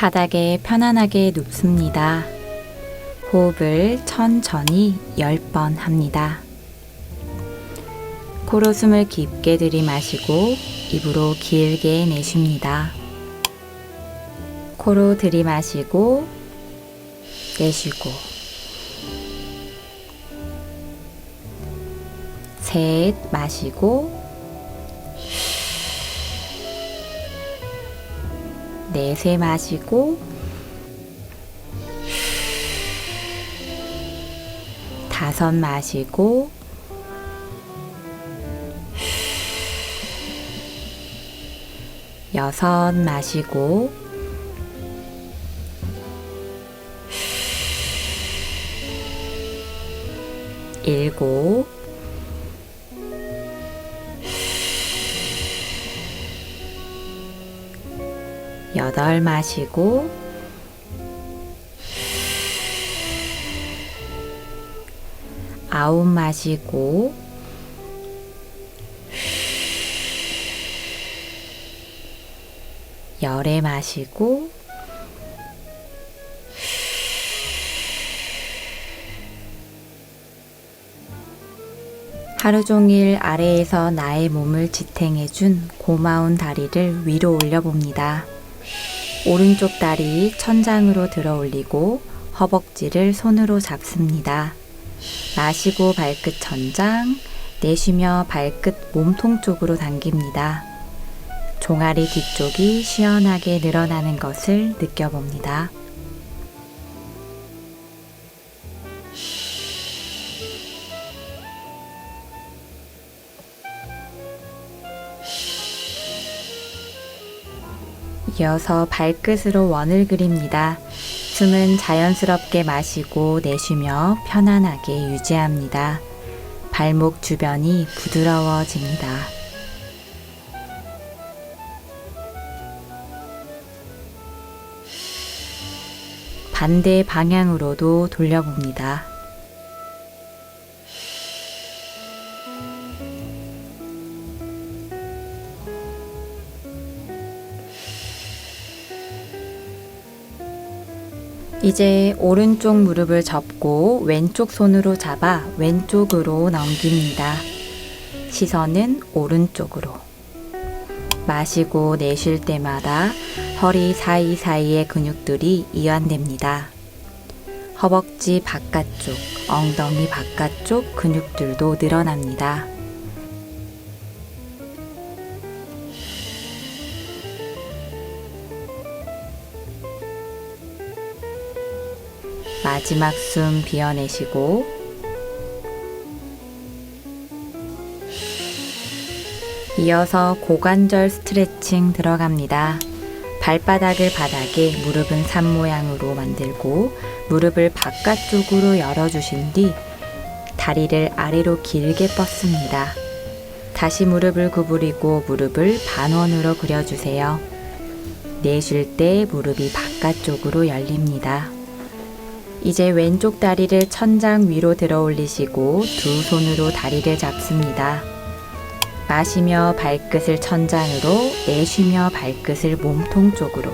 바닥에 편안하게 눕습니다. 호흡을 천천히 10번 합니다. 코로 숨을 깊게 들이마시고 입으로 길게 내쉽니다. 코로 들이마시고 내쉬고 셋 마시고 넷에 마시고 다섯 마시고 여섯 마시고 일곱 여덟 마시고 아홉 마시고 열에 마시고 하루 종일 아래에서 나의 몸을 지탱해준 고마운 다리를 위로 올려봅니다. 오른쪽 다리 천장으로 들어 올리고 허벅지를 손으로 잡습니다. 마시고 발끝 천장, 내쉬며 발끝 몸통 쪽으로 당깁니다. 종아리 뒤쪽이 시원하게 늘어나는 것을 느껴봅니다. 이어서 발끝으로 원을 그립니다. 숨은 자연스럽게 마시고 내쉬며 편안하게 유지합니다. 발목 주변이 부드러워집니다. 반대 방향으로도 돌려봅니다. 이제 오른쪽 무릎을 접고 왼쪽 손으로 잡아 왼쪽으로 넘깁니다. 시선은 오른쪽으로. 마시고 내쉴 때마다 허리 사이사이의 근육들이 이완됩니다. 허벅지 바깥쪽, 엉덩이 바깥쪽 근육들도 늘어납니다. 마지막 숨 비워내시고 이어서 고관절 스트레칭 들어갑니다. 발바닥을 바닥에 무릎은 산 모양으로 만들고 무릎을 바깥쪽으로 열어주신 뒤 다리를 아래로 길게 뻗습니다. 다시 무릎을 구부리고 무릎을 반원으로 그려주세요. 내쉴 때 무릎이 바깥쪽으로 열립니다. 이제 왼쪽 다리를 천장 위로 들어 올리시고 두 손으로 다리를 잡습니다. 마시며 발끝을 천장으로, 내쉬며 발끝을 몸통 쪽으로.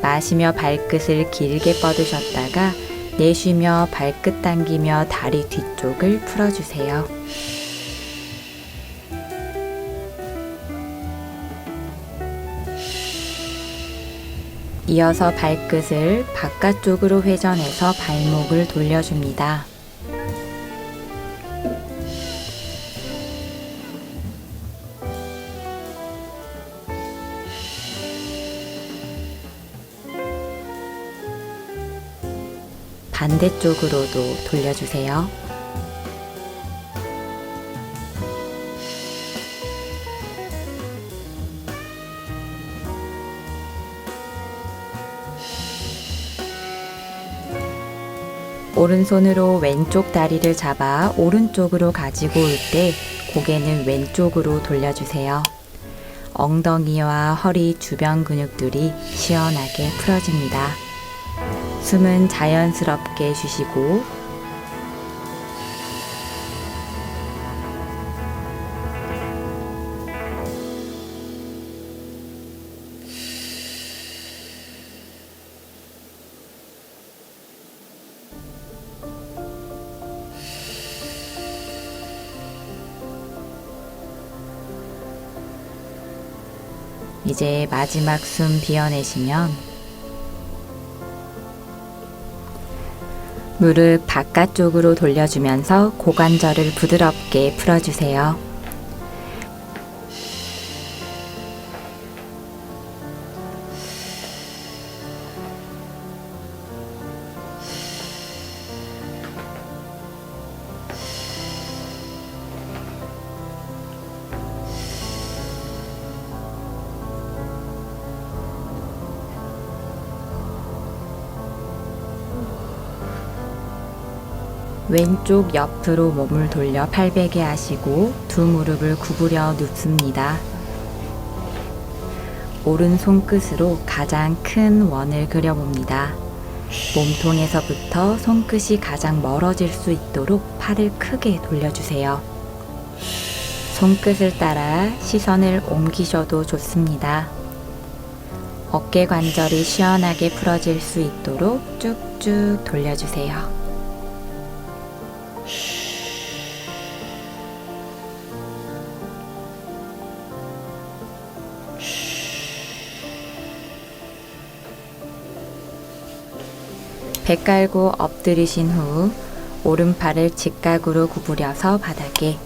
마시며 발끝을 길게 뻗으셨다가 내쉬며 발끝 당기며 다리 뒤쪽을 풀어주세요. 이어서 발끝을 바깥쪽으로 회전해서 발목을 돌려줍니다. 반대쪽으로도 돌려주세요. 오른손으로 왼쪽 다리를 잡아 오른쪽으로 가지고 올 때 고개는 왼쪽으로 돌려주세요. 엉덩이와 허리 주변 근육들이 시원하게 풀어집니다. 숨은 자연스럽게 쉬시고 이제 마지막 숨 비워내시면 무릎 바깥쪽으로 돌려주면서 고관절을 부드럽게 풀어주세요. 왼쪽 옆으로 몸을 돌려 팔베개 하시고 두 무릎을 구부려 눕습니다. 오른 손 끝으로 가장 큰 원을 그려봅니다. 몸통에서부터 손끝이 가장 멀어질 수 있도록 팔을 크게 돌려주세요. 손끝을 따라 시선을 옮기셔도 좋습니다. 어깨 관절이 시원하게 풀어질 수 있도록 쭉쭉 돌려주세요. 배 깔고 엎드리신 후 오른팔을 직각으로 구부려서 바닥에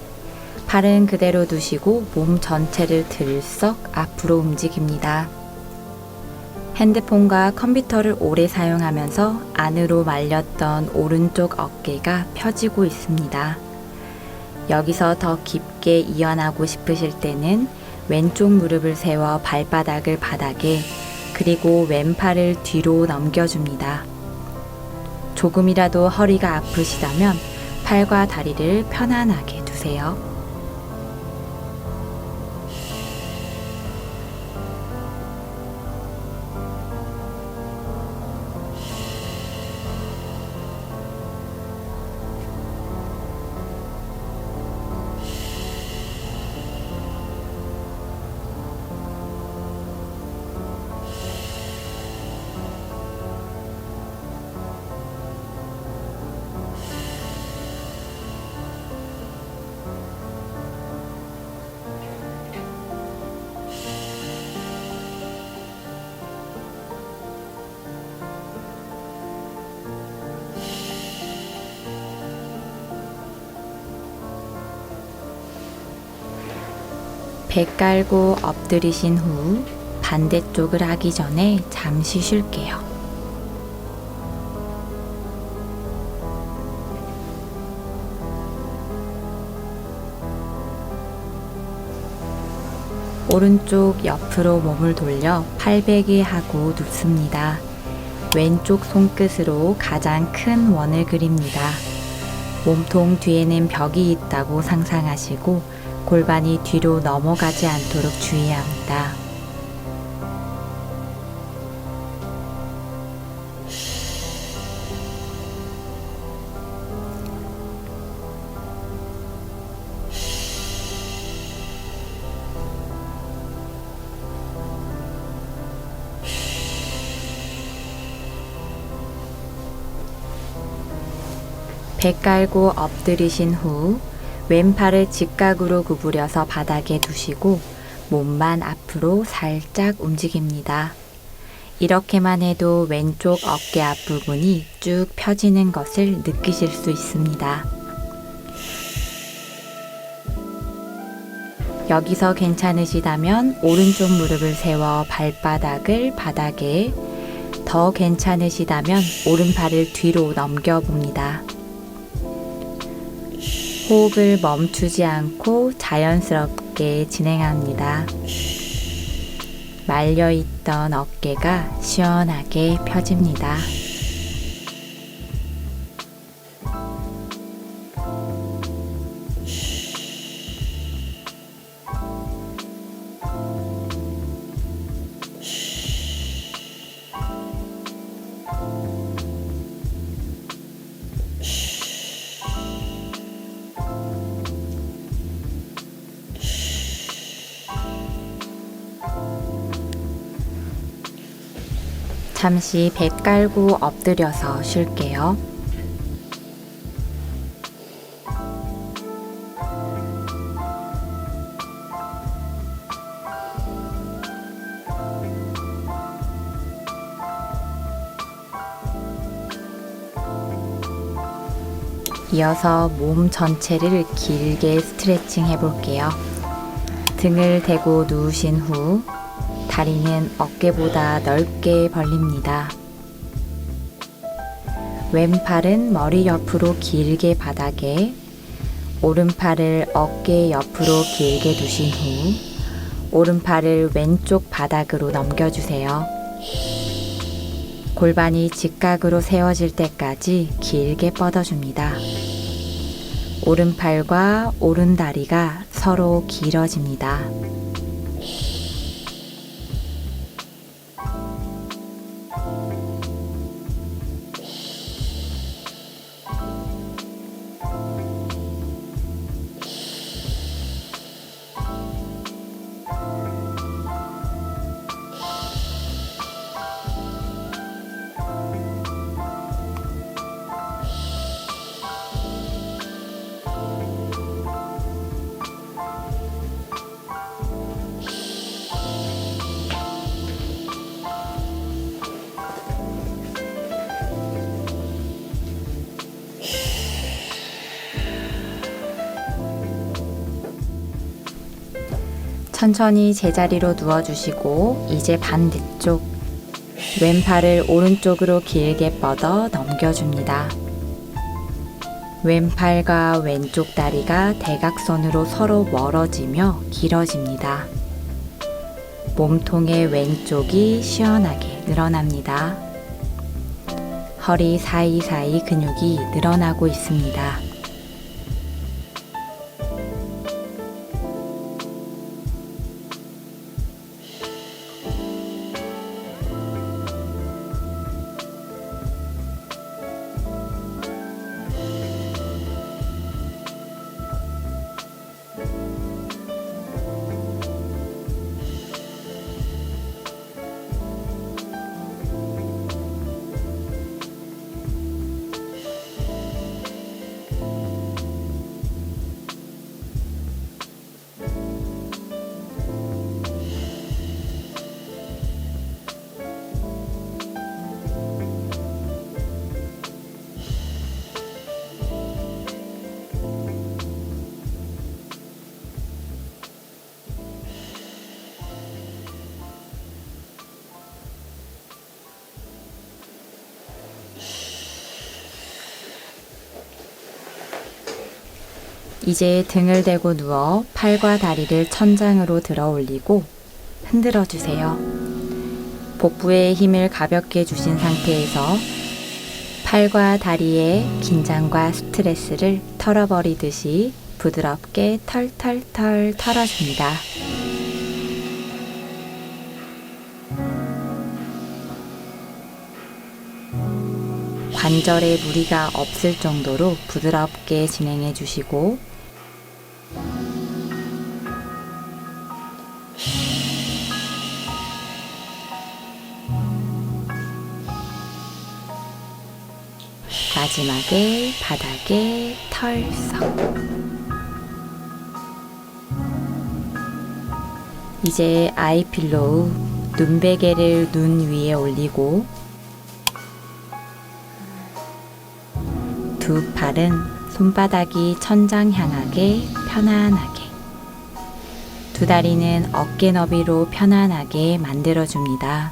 팔은 그대로 두시고 몸 전체를 들썩 앞으로 움직입니다. 핸드폰과 컴퓨터를 오래 사용하면서 안으로 말렸던 오른쪽 어깨가 펴지고 있습니다. 여기서 더 깊게 이완하고 싶으실 때는 왼쪽 무릎을 세워 발바닥을 바닥에 그리고 왼팔을 뒤로 넘겨줍니다. 조금이라도 허리가 아프시다면 팔과 다리를 편안하게 두세요. 배 깔고 엎드리신 후 반대쪽을 하기 전에 잠시 쉴게요. 오른쪽 옆으로 몸을 돌려 팔베개 하고 눕습니다. 왼쪽 손끝으로 가장 큰 원을 그립니다. 몸통 뒤에는 벽이 있다고 상상하시고 골반이 뒤로 넘어가지 않도록 주의합니다. 배 깔고 엎드리신 후 왼팔을 직각으로 구부려서 바닥에 두시고 몸만 앞으로 살짝 움직입니다. 이렇게만 해도 왼쪽 어깨 앞부분이 쭉 펴지는 것을 느끼실 수 있습니다. 여기서 괜찮으시다면 오른쪽 무릎을 세워 발바닥을 바닥에 더 괜찮으시다면 오른팔을 뒤로 넘겨 봅니다. 호흡을 멈추지 않고 자연스럽게 진행합니다. 말려있던 어깨가 시원하게 펴집니다. 잠시 배 깔고 엎드려서 쉴게요. 이어서 몸 전체를 길게 스트레칭 해볼게요. 등을 대고 누우신 후 다리는 어깨보다 넓게 벌립니다. 왼팔은 머리 옆으로 길게 바닥에, 오른팔을 어깨 옆으로 길게 두신 후, 오른팔을 왼쪽 바닥으로 넘겨주세요. 골반이 직각으로 세워질 때까지 길게 뻗어줍니다. 오른팔과 오른다리가 서로 길어집니다. 천천히 제자리로 누워주시고 이제 반대쪽 왼팔을 오른쪽으로 길게 뻗어 넘겨줍니다. 왼팔과 왼쪽 다리가 대각선으로 서로 멀어지며 길어집니다. 몸통의 왼쪽이 시원하게 늘어납니다. 허리 사이사이 근육이 늘어나고 있습니다. 이제 등을 대고 누워 팔과 다리를 천장으로 들어 올리고 흔들어 주세요. 복부에 힘을 가볍게 주신 상태에서 팔과 다리의 긴장과 스트레스를 털어버리듯이 부드럽게 털털털 털어줍니다. 관절에 무리가 없을 정도로 부드럽게 진행해 주시고 마지막에 바닥에 털썩. 이제 아이필로우 눈베개를 눈 위에 올리고 두 팔은 손바닥이 천장 향하게 편안하게 두 다리는 어깨 너비로 편안하게 만들어줍니다.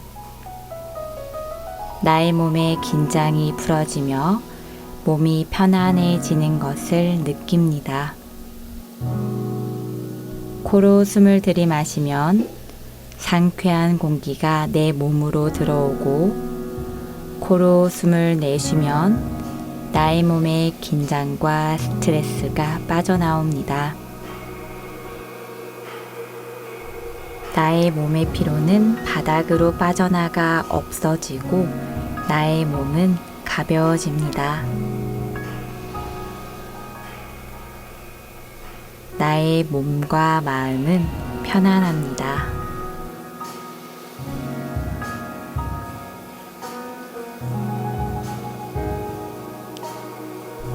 나의 몸의 긴장이 풀어지며 몸이 편안해지는 것을 느낍니다. 코로 숨을 들이마시면 상쾌한 공기가 내 몸으로 들어오고 코로 숨을 내쉬면 나의 몸의 긴장과 스트레스가 빠져나옵니다. 나의 몸의 피로는 바닥으로 빠져나가 없어지고 나의 몸은 가벼워집니다. 나의 몸과 마음은 편안합니다.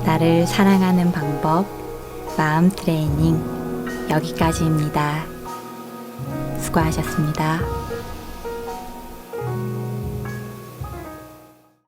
나를 사랑하는 방법, 마음 트레이닝 여기까지입니다. 수고하셨습니다.